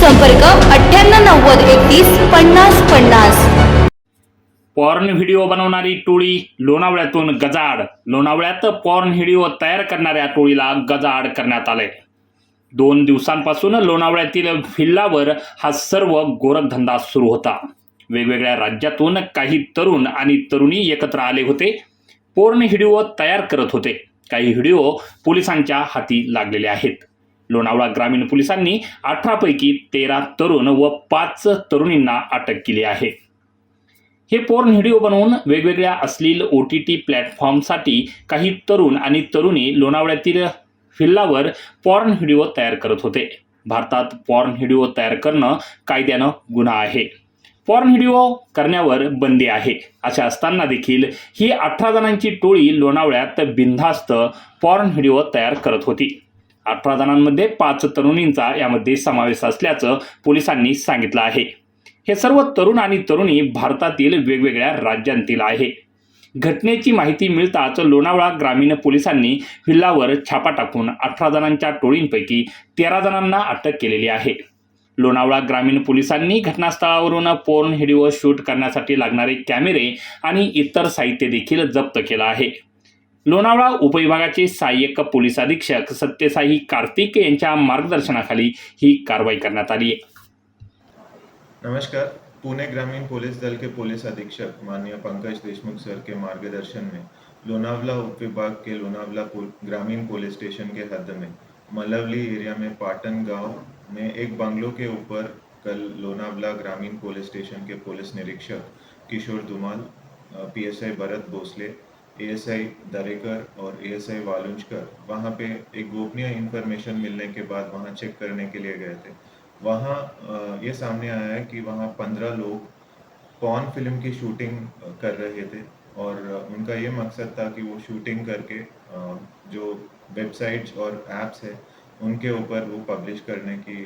संपर्क अठ्ठ्याण्णव नव्वद एकतीस पन्नास पन्नास. पॉर्न व्हिडिओ बनवणारी टोळी लोणावळ्यातून गजाड लोणावळ्यात पॉर्न व्हिडिओ तयार करणाऱ्या टोळीला गजाड करण्यात आले दोन दिवसांपासून लोणावळ्यातील व्हिल्लावर हा सर्व गोरखधंदा सुरू होता. वेगवेगळ्या राज्यातून काही तरुण आणि तरुणी एकत्र आले होते. पॉर्न व्हिडिओ तयार करत होते. काही व्हिडिओ पोलिसांच्या हाती लागलेले आहेत. लोणावळा ग्रामीण पोलिसांनी अठरापैकी तेरा तरुण व पाच तरुणींना अटक केली आहे. हे पोर्न व्हिडिओ बनवून वेगवेगळ्या अश्लील ओ टी टी प्लॅटफॉर्मसाठी काही तरुण आणि तरुणी लोणावळ्यातील फिल्लावर पॉर्न व्हिडिओ तयार करत होते. भारतात पॉर्न व्हिडिओ तयार करणं कायद्यानं गुन्हा आहे. पॉर्न व्हिडिओ करण्यावर बंदी आहे. अशा असताना देखील ही अठरा जणांची टोळी लोणावळ्यात बिनधास्त पॉर्न व्हिडिओ तयार करत होती. अठरा जणांमध्ये पाच तरुणींचा यामध्ये समावेश असल्याचं पोलिसांनी सांगितलं आहे. हे सर्व तरुण आणि तरुणी भारतातील वेगवेगळ्या राज्यांतील आहे. घटनेची माहिती मिळताच लोणावळा ग्रामीण पोलिसांनी व्हिल्लावर छापा टाकून अठरा जणांच्या टोळींपैकी तेरा जणांना अटक केलेली आहे. लोणावळा ग्रामीण पोलिसांनी घटनास्थळावरून पोर्न व्हिडिओ शूट करण्यासाठी लागणारे कॅमेरे आणि इतर साहित्य देखील जप्त केलं आहे. लोणावळा उपविभागाचे सहाय्यक पोलीस अधीक्षक सत्यसाई कार्तिक यांच्या मार्गदर्शनाखाली ही कारवाई करण्यात आली. नमस्कार. पुणे ग्रामीण पुलिस दल के पुलिस अधीक्षक माननीय पंकज देशमुख सर के मार्गदर्शन में लोनावला उपविभाग के लोनावला ग्रामीण पुलिस स्टेशन के हद में मलवली एरिया में पाटन गांव में एक बंगलों के ऊपर कल लोनावला ग्रामीण पुलिस स्टेशन के पुलिस निरीक्षक किशोर धुमाल पीएसआई भरत भोसले एएसआई दरेकर और एएसआई वालुंजकर वहाँ पे एक गोपनीय इंफॉर्मेशन मिलने के बाद वहाँ चेक करने के लिए गए थे। वहाँ ये सामने आया है कि वहाँ पंद्रह लोग पॉन फ़िल्म की शूटिंग कर रहे थे और उनका ये मकसद था कि वो शूटिंग करके जो वेबसाइट्स और एप्स है, उनके ऊपर वो पब्लिश करने की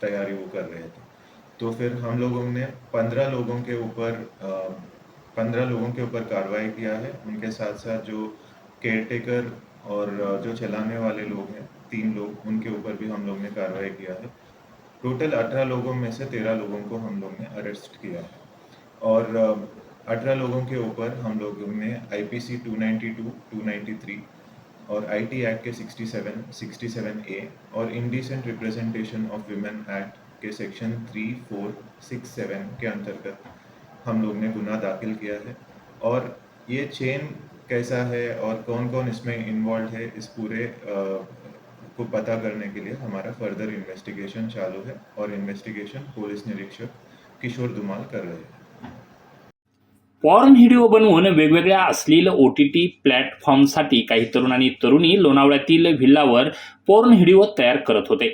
तैयारी वो कर रहे थे। तो फिर हम लोगों ने पंद्रह लोगों के ऊपर पंद्रह लोगों के ऊपर कार्रवाई किया है। उनके साथ साथ जो केयर टेकर और जो चलाने वाले लोग हैं तीन लोग उनके ऊपर भी हम लोग ने कार्रवाई किया है। टोटल अठारह लोगों में से तेरह लोगों को हम लोग ने अरेस्ट किया है। और अठारह लोगों के ऊपर हम लोगों ने आईपीसी 292, 293 और आईटी एक्ट के 67, 67 ए और indecent representation of women act K section 3, 4, 6, 7 के अंतर्गत हम लोग ने गुना दाखिल किया है। और ये चेन कैसा है और कौन कौन इसमें इन्वॉल्व है इस पूरे अ, को पता करने के लिए हमारा फर्दर इन्वेस्टिगेशन चालू है और इन्वेस्टिगेशन पुलिस निरीक्षक किशोर धुमाल कर रहे हैं। पॉर्न व्हिडिओ बनवून वेगवेगळ्या अश्लील ओ टी टी प्लॅटफॉर्मसाठी काही तरुण आणि तरुणी लोणावळ्यातील व्हिल्लावर पॉर्न व्हिडिओ तयार करत होते.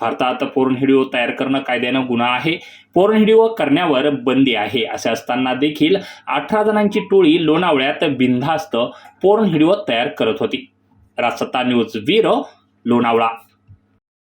भारतात पोर्न व्हिडिओ तयार करणं कायद्यानं गुन्हा आहे. पोर्न व्हिडिओ करण्यावर बंदी आहे. असे असताना देखील अठरा जणांची टोळी लोणावळ्यात बिनधास्त पोर्न व्हिडिओ तयार करत होती. Rajsatta news bureau Lonavala.